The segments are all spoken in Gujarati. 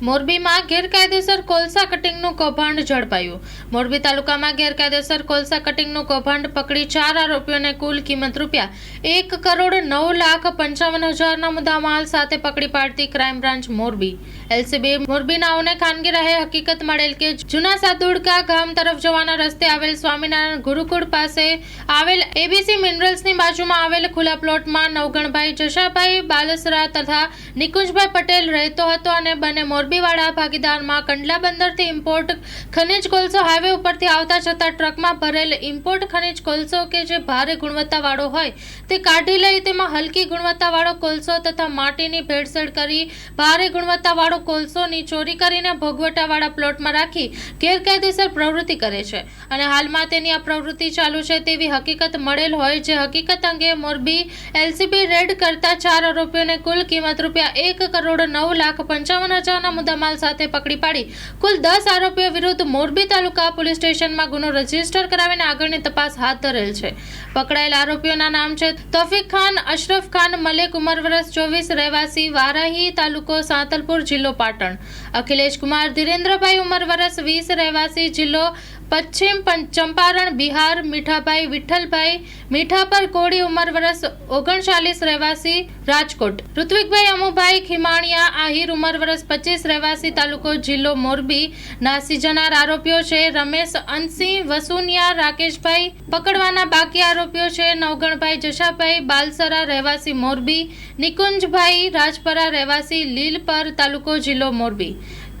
મોરબીમાં ગેરકાયદેસર કોલસા કટિંગનું કૌભાંડ ઝડપાયું. મોરબી તાલુકામાં ગેરકાયદેસર કોલસા કટિંગનું કૌભાંડ પકડી ચાર આરોપીઓને કુલ કિંમત રૂપિયા એક કરોડ નવ લાખ પંચાવન હજારના મુદ્દામાલ સાથે પકડી પાડતી ક્રાઇમ બ્રાન્ચ મોરબી. એલસીબી મોરબીનાઓને ખાનગી રહે હકીકત મળેલ કે જૂના સાદુડકા ગામ તરફ જવાના રસ્તે આવેલ સ્વામિનારાયણ ગુરુકુળ પાસે આવેલ એબીસી મિનરલ્સની બાજુમાં આવેલ ખુલ્લા પ્લોટમાં નવગણભાઈ જશાભાઈ બાલસરા તથા નિકુંજભાઈ પટેલ રહેતો હતો અને બંને મોરબીવાળા ભાગીદારમાં કંડલા બંદરથી ઇમ્પોર્ટ ખનિજ કોલસો હાઈવે ઉપરથી આવતા જતા ટ્રકમાં ભરેલ ઇમ્પોર્ટ ખનિજ કોલસો કે જે ભારે ગુણવત્તાવાળો હોય તે કાઢી લઈ તેમાં હલકી ગુણવત્તાવાળો કોલસો તથા માટીની ભેળસેળ કરી ભારે ગુણવત્તાવાળો કોલસોની ચોરી કરીને ભોગવટાવાળા પ્લોટમાં રાખી ગેરકાયદેસર પ્રવૃત્તિ કરે છે. અને હાલમાં તેની આ પ્રવૃત્તિ ચાલુ છે તેવી હકીકત મળેલ હોય જે હકીકત અંગે મોરબી એલસીબી રેડ કરતા ચાર આરોપીઓને કુલ કિંમત રૂપિયા એક કરોડ નવ લાખ પંચાવન હજારના મુદ્દામાલ સાથે પકડી પાડી કુલ દસ આરોપીઓ વિરુદ્ધ મોરબી તાલુકા પોલીસ સ્ટેશનમાં ગુનો રજિસ્ટર કરાવીને આગળની તપાસ હાથ ધરેલ છે. પકડાયેલ આરોપીઓના નામ છે તોફિક ખાન, અશરફ ખાન, મલેક ઉમર વરસ ચોવીસ, રહેવાસી વારાહી તાલુકો સાંતલપુર જિલ્લો પાટણ. અખિલેશ કુમાર, ધીરેન્દ્રભાઈ ઉમર વરસ વીસ, રહેવાસી જિલ્લો પશ્ચિમ ચંપારણ, બિહાર, મીઠાભાઈ, વિઠ્ઠલભાઈ, મીઠાપર કોડી ઉંમર વર્ષ ઓગણચાલીસ રહેવાસી, રાજકોટ. ઋત્વિકભાઈ અમુભાઈ, ખીમાણિયા, આહિર, ઉંમર વર્ષ પચીસ રહેવાસી, તાલુકો જિલ્લો મોરબી. નાસી જનાર આરોપીઓ છે રમેશ અનસિંહ વસુનિયા, રાકેશભાઈ. પકડવાના બાકી આરોપીઓ છે નવગણભાઈ જશાભાઈ, બાલસરા રહેવાસી મોરબી. નિકુંજભાઈ રાજપરા રહેવાસી લીલપર, તાલુકો જિલ્લો મોરબી.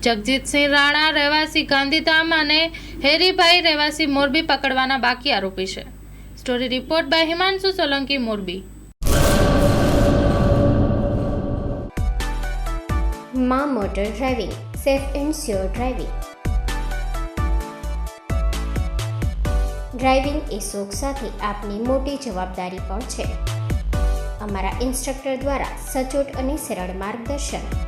જગજીતસિંહ રાણા, રહેવાસી ગાંધીધામ અને હેરીભાઈ રહેવાસી મોરબી પકડવાના બાકી આરોપી છે. Story report by Himanshu Solanki, Morbi. મા motor driving, safe and sure driving. Driving એ શોખ સાથે આપની મોટી જવાબદારી પણ છે. અમારા ઇન્સ્ટ્રક્ટર દ્વારા સચોટ અને સરળ માર્ગદર્શન.